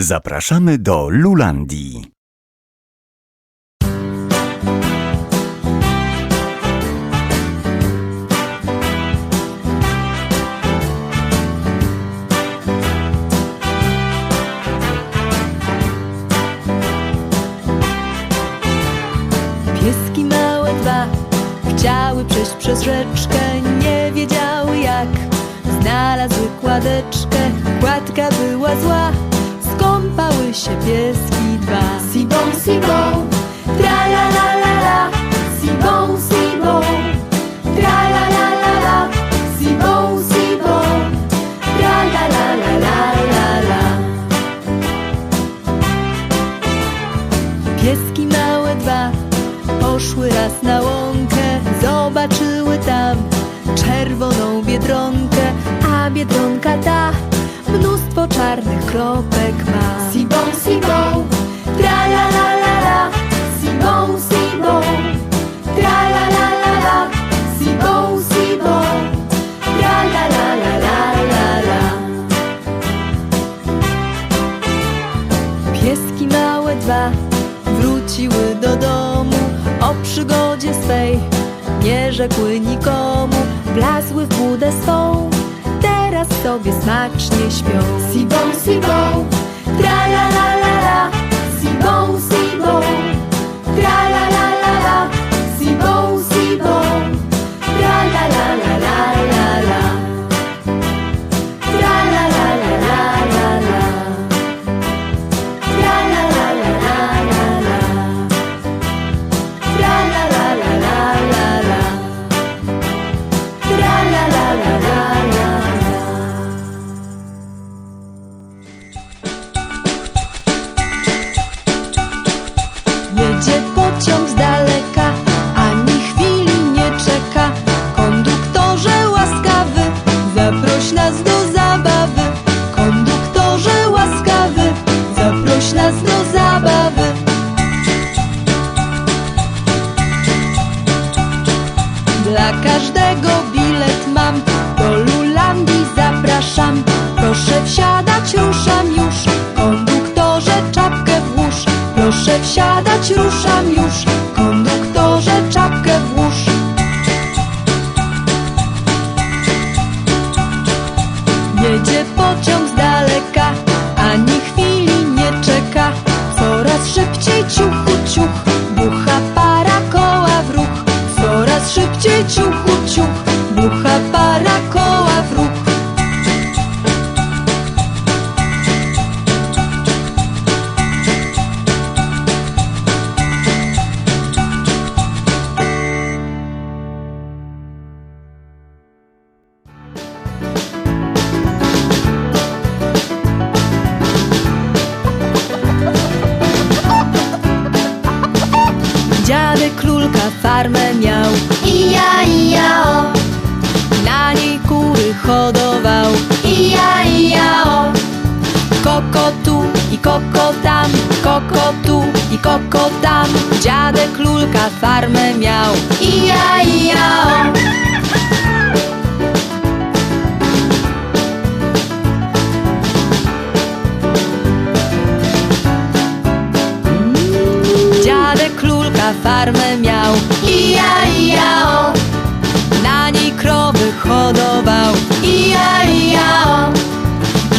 Zapraszamy do Lulandii. Pieski małe dwa chciały przejść przez rzeczkę, nie wiedziały jak. Znalazły kładeczkę, kładka była zła. Skąpały się pieski dwa. Sibą, sibą, tra la la la la. Sibą, sibą, tra la la la la. Sibą, sibą, tra la la la la la la. Pieski małe dwa poszły raz na łąkę, zobaczyły tam czerwoną biedronkę, a biedronka ta mnóstwo czarnych kropek ma. Przygodzie swej. Nie rzekły nikomu, wlazły w budę swą. Teraz sobie smacznie śpią. Sibą, sibą, tra la la la la. Każdego bilet mam, do Lulandii zapraszam. Proszę wsiadać, ruszam już, konduktorze czapkę włóż. Proszę wsiadać, ruszam już, i koko tam Koko tu i koko tam Dziadek królka farmę miał. Ija, ija, o. Dziadek królka farmę miał. Ija, ija, o, Na niej krowy hodował. Ija, ija, o,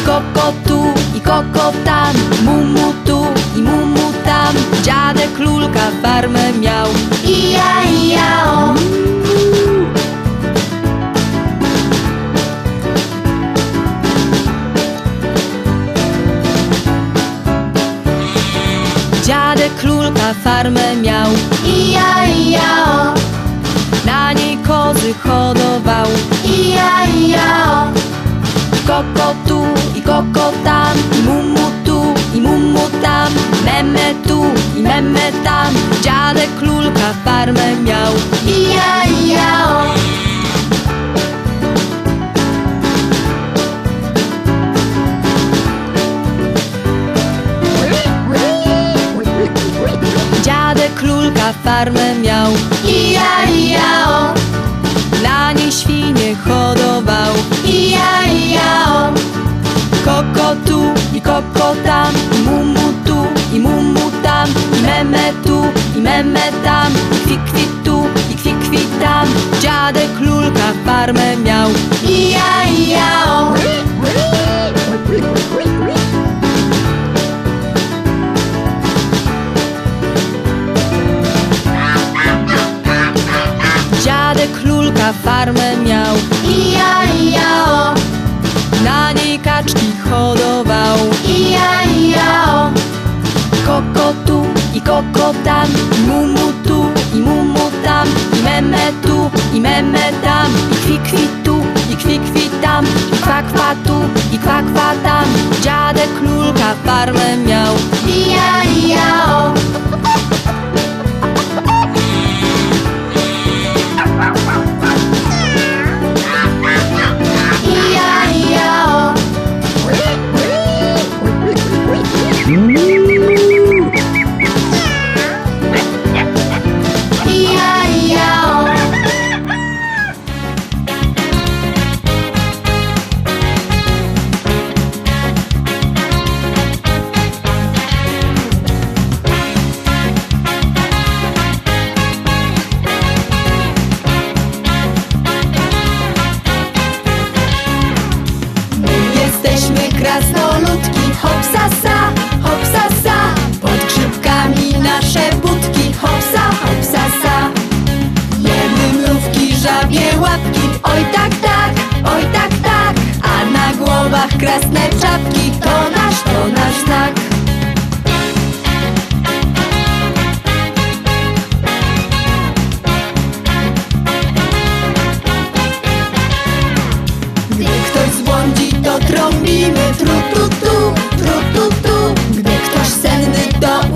Koko tu i koko tam Mumu tu i mumu tam. Dziadek królka farmę miał. Ija, ija, o. Dziadek królka farmę miał. Ija, ija, o, Na niej kozy hodował. Ija, ija, o. Koko tu i koko tam. I mumu tu i tam. Meme tu i meme tam. Dziadek królka farmę miał. Ija, ija, o. Dziadek królka farmę miał. Ija, ija, o, Na niej świnie hodował. Ija, ija, o. Koko tu i koko tam, mumu tam, i meme tu, i meme tam, i kwi kwi tu, i kwi kwi tam. Dziadek lulka farmę miał. Ija, ija, o. Dziadek lulka farmę miał. Ija, ija, o. Na niej kaczki hodował. Tu i mumu tu i mumu tam, i meme tu i meme tam, i kwi kwi tu i kwi kwi tam, i kwa tu i kwa tam. Dziadek lulka farmę miał. Ija, ija, o.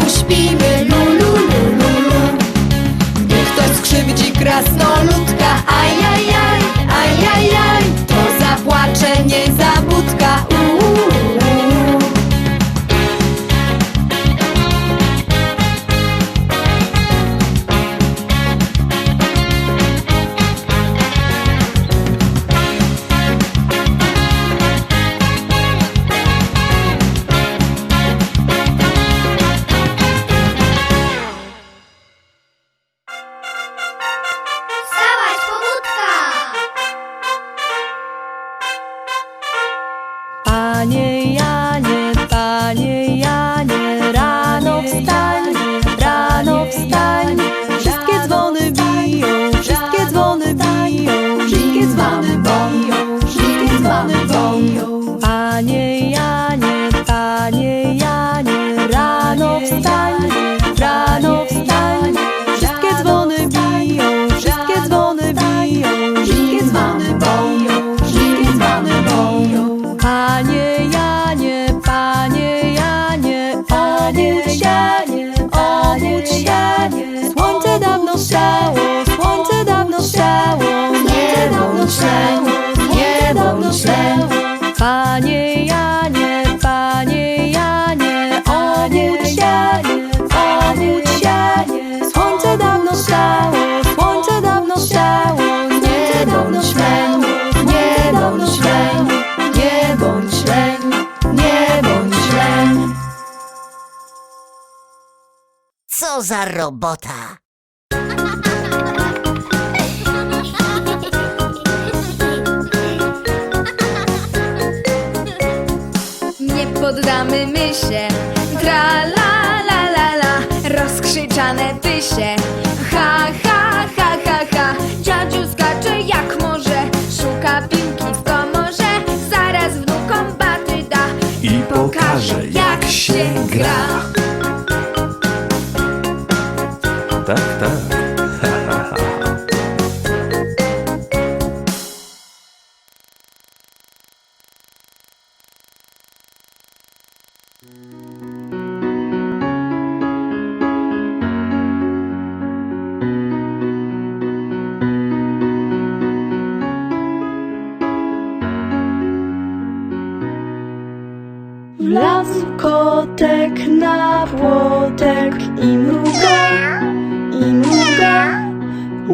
uśpimy Lu, lu, lu, lu, lu Gdy ktoś skrzywdzi krasnoludka Ajajaj, za robota! Nie poddamy my się. Tra la la la la. Rozkrzyczane pysie Ha ha ha ha ha. Dziadziu skacze jak może. Szuka piłki w komorze. Zaraz wnukom baty da. I pokaże, jak się gra. Tak, tak.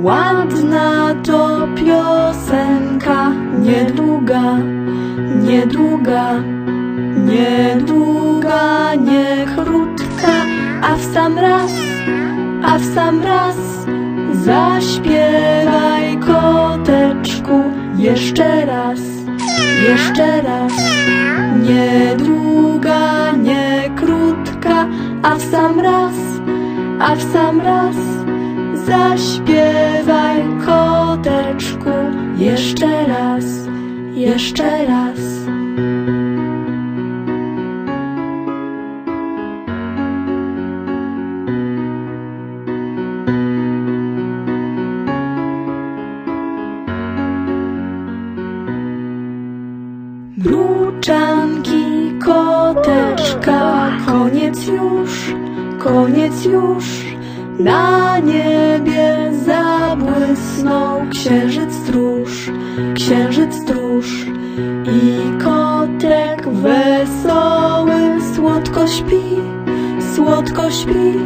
Ładna to piosenka, niedługa, niedługa, niedługa, nie krótka, a w sam raz, a w sam raz zaśpiewaj koteczku jeszcze raz, jeszcze raz. Niedługa, nie krótka, a w sam raz, a w sam raz zaśpiewaj koteczku jeszcze raz, jeszcze raz. Mruczanki koteczka, koniec już, koniec już. Na niebie zabłysnął księżyc stróż, księżyc stróż. I kotek wesoły słodko śpi, słodko śpi.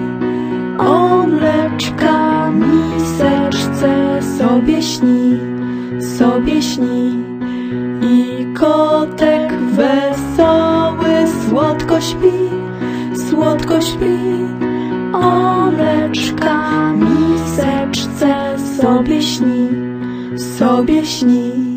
O mleczka miseczce sobie śni, sobie śni. I kotek wesoły słodko śpi, słodko śpi. Oleczka miseczce sobie śni, sobie śni.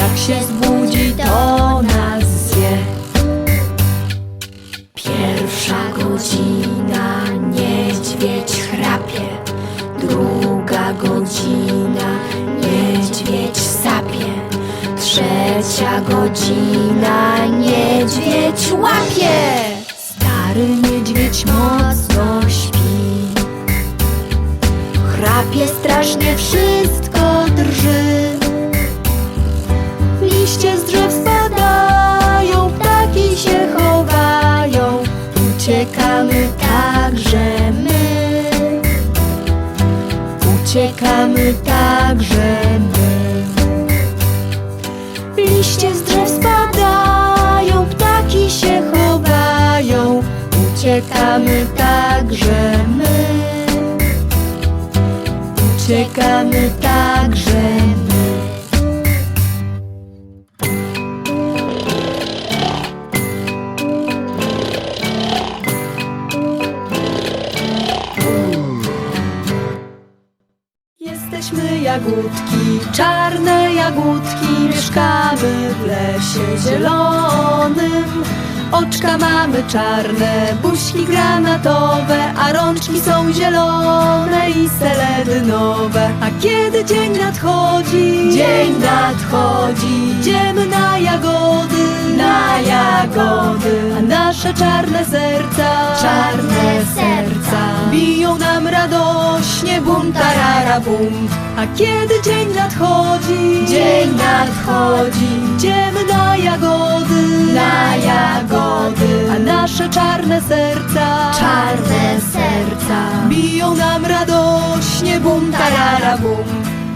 Jak się zbudzi, to nas zje. Pierwsza godzina, niedźwiedź chrapie. Druga godzina, niedźwiedź sapie. Trzecia godzina, niedźwiedź łapie. Stary niedźwiedź mocno śpi. Chrapie strasznie, wszystko drży. Uciekamy także my. Liście z drzew spadają, ptaki się chowają. Uciekamy także my. Uciekamy także czarne jagódki, mieszkamy w lesie zielonym. Oczka mamy czarne, buźki granatowe, a rączki są zielone i seledynowe. A kiedy dzień nadchodzi, dzień nadchodzi, idziemy na jagody, na jagody. A nasze czarne serca, czarne serca, biją nam radośnie, bum tarara bum. A kiedy dzień nadchodzi, dzień nadchodzi, idziemy na jagody, na jagody. A nasze czarne serca, czarne serca, biją nam radośnie, bum tarara bum.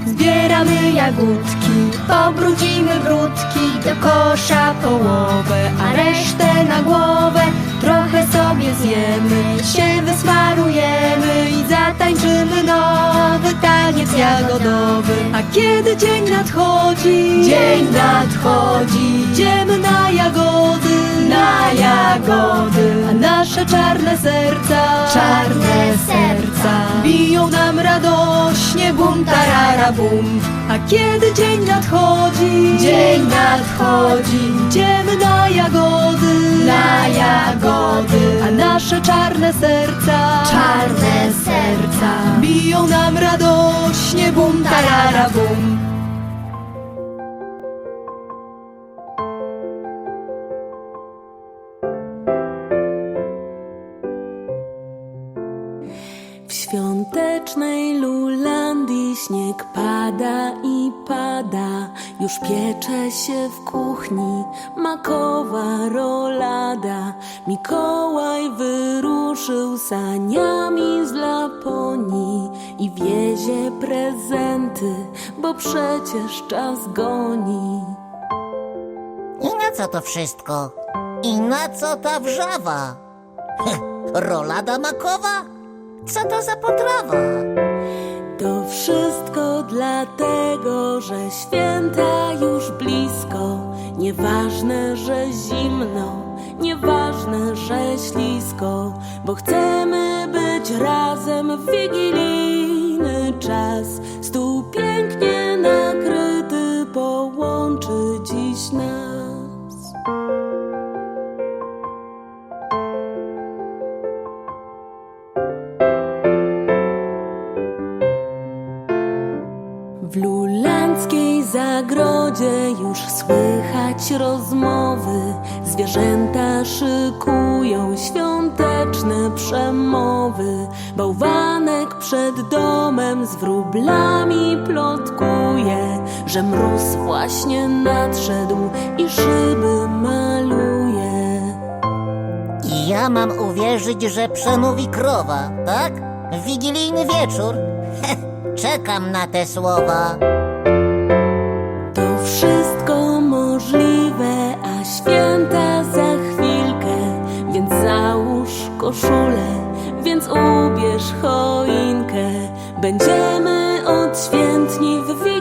Zbieramy jagódki, pobrudzimy brudki do kosza połowę, a resztę na głowę trochę sobie zjemy, się wysmarujemy i zatańczymy nowy taniec jagodowy. A kiedy dzień nadchodzi, dzień nadchodzi, idziemy na jagody, na jagody, a nasze czarne serca, czarne serca, biją nam radośnie, bum tarara bum. A kiedy dzień nadchodzi, dzień nadchodzi, idziemy na jagody, na jagody, a nasze czarne serca, czarne serca, biją nam radośnie, bum tarara bum. Pada już piecze się w kuchni makowa rolada. Mikołaj wyruszył saniami z Laponii i wiezie prezenty, bo przecież czas goni. I na co to wszystko? I na co ta wrzawa? Rolada makowa? Co to za potrawa? To wszystko dlatego, że święta już blisko. Nieważne, że zimno, nieważne, że ślisko, bo chcemy być razem w wigilijny czas. Stół pięknie nakryty połączy dziś nas. W lulandzkiej zagrodzie już słychać rozmowy. Zwierzęta szykują świąteczne przemowy. Bałwanek przed domem z wróblami plotkuje, że mróz właśnie nadszedł i szyby maluje. I ja mam uwierzyć, że przemówi krowa, tak? W wigilijny wieczór? Czekam na te słowa. To wszystko możliwe, a święta za chwilkę, więc załóż koszulę, więc ubierz choinkę. Będziemy odświętni w wigilijny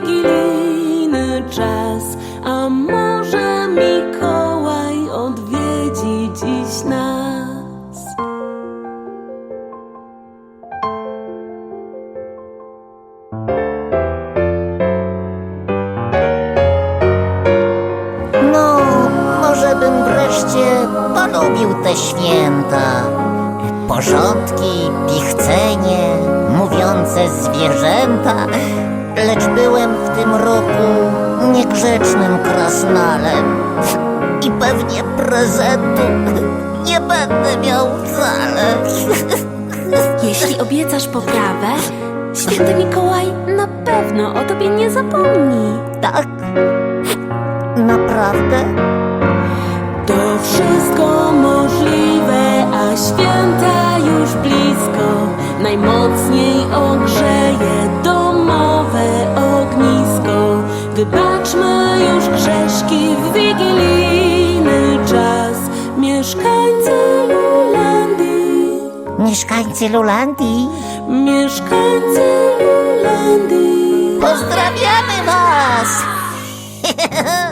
Naprawdę? To wszystko możliwe, a święta już blisko. Najmocniej ogrzeje domowe ognisko. Wybaczmy już grzeszki w wigilijny czas. Mieszkańcy Lulandii Mieszkańcy Lulandii, Mieszkańcy Lulandii. pozdrawiamy was!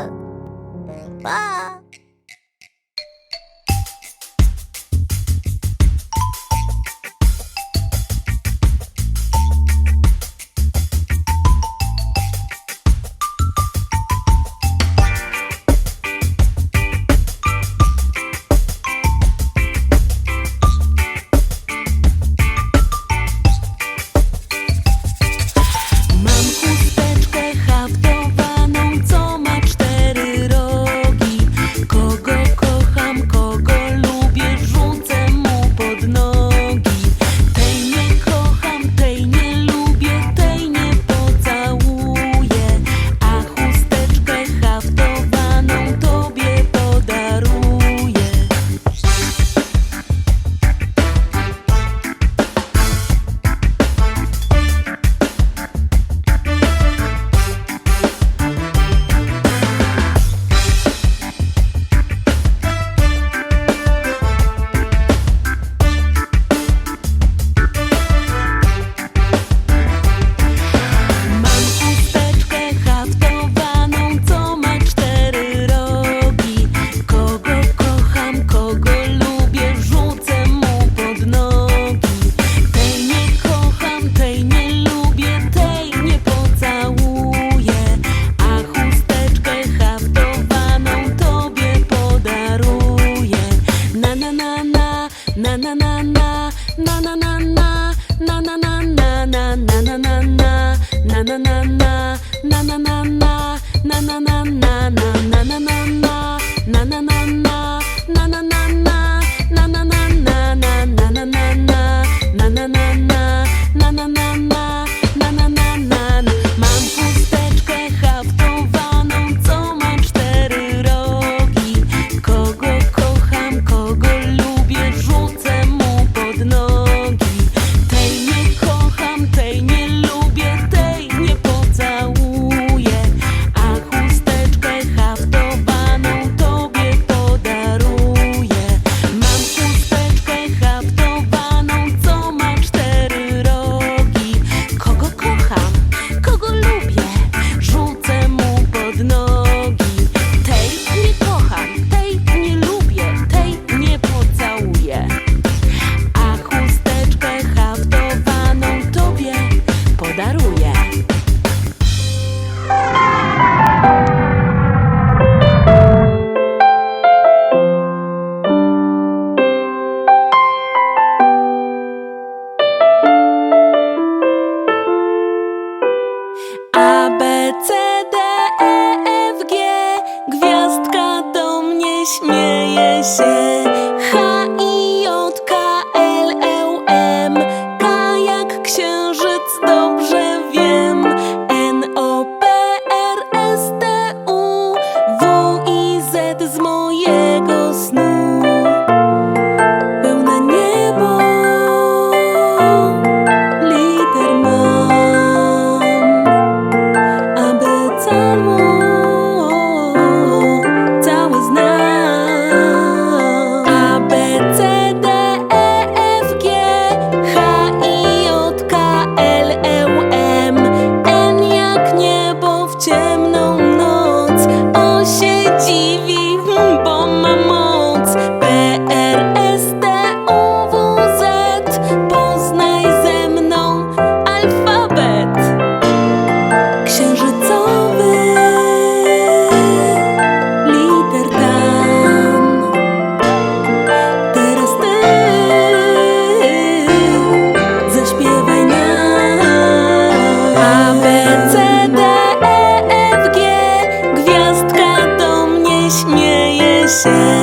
せ